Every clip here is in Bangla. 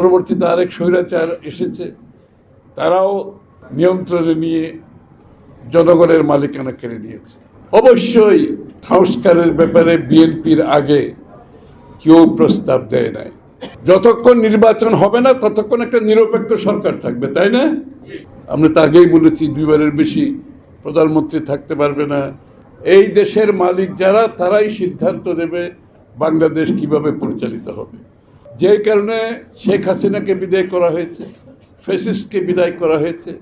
পরবর্তীতে আরেক স্বৈরাচার এসেছে, তারাও নিয়ন্ত্রণে নিয়ে জনগণের মালিকানা কেড়ে নিয়েছে। অবশ্যই সংস্কারের ব্যাপারে বিএনপির আগে কেউ প্রস্তাব দেয় নাই। যতক্ষণ নির্বাচন হবে না, ততক্ষণ একটা নিরপেক্ষ সরকার থাকবে, তাই না? আমরা তো আগেই বলেছি, দুইবারের বেশি প্রধানমন্ত্রী থাকতে পারবে না। এই দেশের মালিক যারা, তারাই সিদ্ধান্ত নেবে বাংলাদেশ কীভাবে পরিচালিত হবে। যে কারণে শেখ হাসিনাকে বিদায় করা হয়েছে ফেসিসকে বিদায় করা হয়েছে,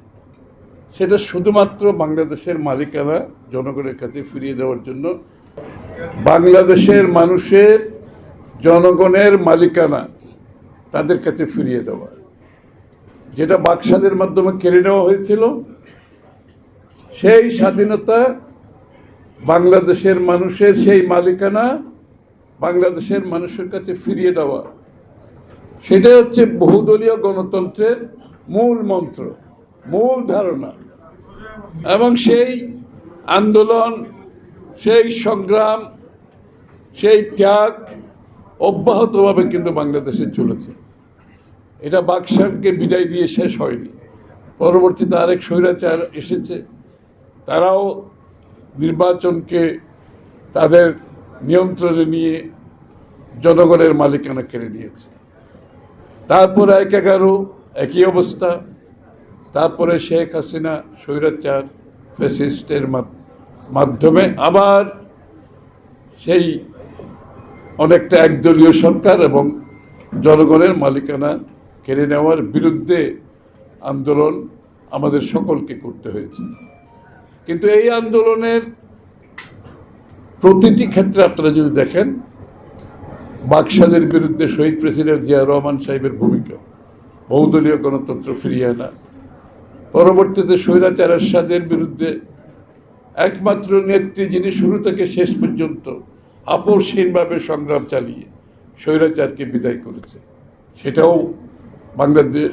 সেটা শুধুমাত্র বাংলাদেশের মালিকানা জনগণের কাছে ফিরিয়ে দেওয়ার জন্য। বাংলাদেশের মানুষের, জনগণের মালিকানা তাদের কাছে ফিরিয়ে দেওয়া। যেটা বাকশালের মাধ্যমে কেড়ে নেওয়া হয়েছিল, সেই স্বাধীনতা বাংলাদেশের মানুষের সেই মালিকানা বাংলাদেশের মানুষের কাছে ফিরিয়ে দেওয়া। সেটাই হচ্ছে বহুদলীয় গণতন্ত্রের মূল মন্ত্র, মূল ধারণা। এবং সেই আন্দোলন, সেই সংগ্রাম, সেই ত্যাগ অব্যাহতভাবে কিন্তু বাংলাদেশে চলেছে। এটা বাকশালকে বিদায় দিয়ে শেষ হয়নি। পরবর্তীতে আরেক স্বৈরাচার এসেছে। তারাও নির্বাচনকে তাদের নিয়ন্ত্রণে নিয়ে জনগণের মালিকানা কেড়ে নিয়েছে। তারপর এক এগারো একই অবস্থা। তারপরে শেখ হাসিনা স্বৈরাচার ফেসিস্টের মাধ্যমে আবার সেই অনেকটা একদলীয় সরকার এবং জনগণের মালিকানা কেড়ে নেওয়ার বিরুদ্ধে আন্দোলন আমাদের সকলকে করতে হয়েছে। কিন্তু এই আন্দোলনের প্রতিটি ক্ষেত্রে আপনারা যদি দেখেন বাকশালের বিরুদ্ধে শহীদ প্রেসিডেন্ট জিয়া রহমান সাহেবের ভূমিকা। বহুদলীয় গণতন্ত্র ফিরিয়ে আনা। পরবর্তীতে স্বৈরাচার এরশাদের বিরুদ্ধে একমাত্র নেত্রী যিনি শুরু থেকে শেষ পর্যন্ত আপসহীনভাবে সংগ্রাম চালিয়ে স্বৈরাচারকে বিদায় করেছে। সেটাও বাংলাদেশ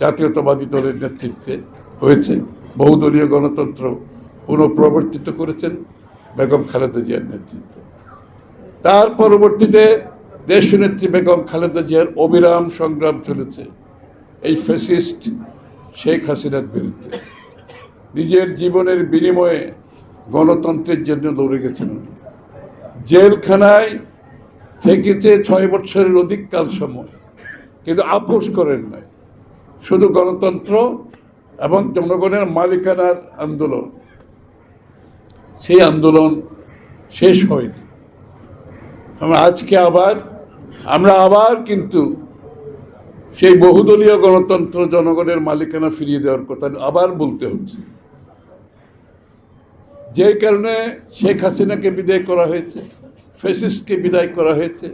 জাতীয়তাবাদী দলের নেতৃত্বে হয়েছে। বহুদলীয় গণতন্ত্র পুনঃপ্রবর্তিত করেছেন বেগম খালেদা জিয়ার নেতৃত্বে। তার পরবর্তীতে দেশনেত্রী বেগম খালেদা জিয়ার অবিরাম সংগ্রাম চলেছে এই ফ্যাসিস্ট শেখ হাসিনার বিরুদ্ধে। নিজের জীবনের বিনিময়ে গণতন্ত্রের জন্য লড়ে গেছেন। জেলখানায় থেকেছে ছয় বছরের অধিক কাল সময়, কিন্তু আপোষ করেন নাই। শুধু গণতন্ত্র এবং জনগণের মালিকানার আন্দোলন। সেই আন্দোলন শেষ হয়নি। আমরা আজকে আবার আমরা আবার কিন্তু সেই বহুদলীয় গণতন্ত্র জনগণের মালিকানা ফিরিয়ে দেওয়ার কথা আবার বলতে হচ্ছে। যে কারণে শেখ হাসিনাকে বিদায় করা হয়েছে ফেসিসকে বিদায় করা হয়েছে,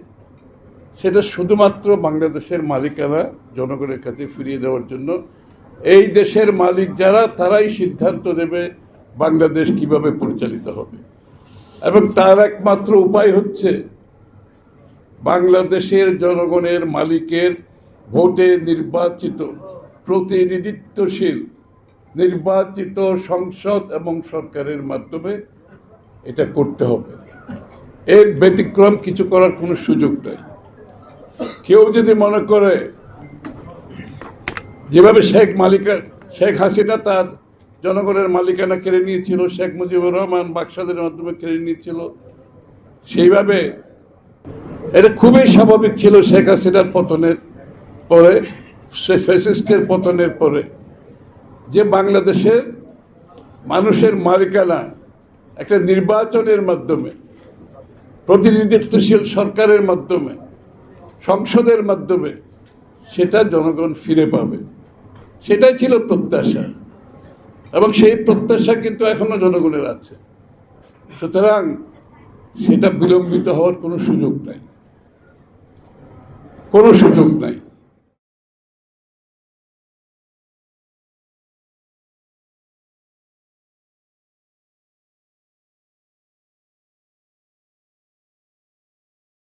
সেটা শুধুমাত্র বাংলাদেশের মালিকানা জনগণের কাছে ফিরিয়ে দেওয়ার জন্য। এই দেশের মালিক যারা, তারাই সিদ্ধান্ত দেবে বাংলাদেশ কীভাবে পরিচালিত হবে। এবং তার একমাত্র উপায় হচ্ছে বাংলাদেশের জনগণের মালিকের ভোটে নির্বাচিত প্রতিনিধিত্বশীল নির্বাচিত সংসদ এবং সরকারের মাধ্যমে এটা করতে হবে। এর ব্যতিক্রম কিছু করার কোনো সুযোগ নেই। কেউ যদি মনে করে যেভাবে শেখ মালিকা, শেখ হাসিনা তার জনগণের মালিকানা কেড়ে নিয়েছিল, শেখ মুজিবুর রহমান বাকশালের মাধ্যমে কেড়ে নিয়েছিল, সেইভাবে এটা খুবই স্বাভাবিক ছিল শেখ হাসিনার পতনের পরে, সে ফ্যাসিস্টের পতনের পরে, যে বাংলাদেশের মানুষের মালিকানা একটা নির্বাচনের মাধ্যমে, প্রতিনিধিত্বশীল সরকারের মাধ্যমে, সংসদের মাধ্যমে, সেটা জনগণ ফিরে পাবে। সেটাই ছিল প্রত্যাশা। এবং সেই প্রত্যাশা কিন্তু এখনও জনগণের আছে। সুতরাং সেটা বিলম্বিত হওয়ার কোনো সুযোগ নাই। কোনো সুযোগ নাই।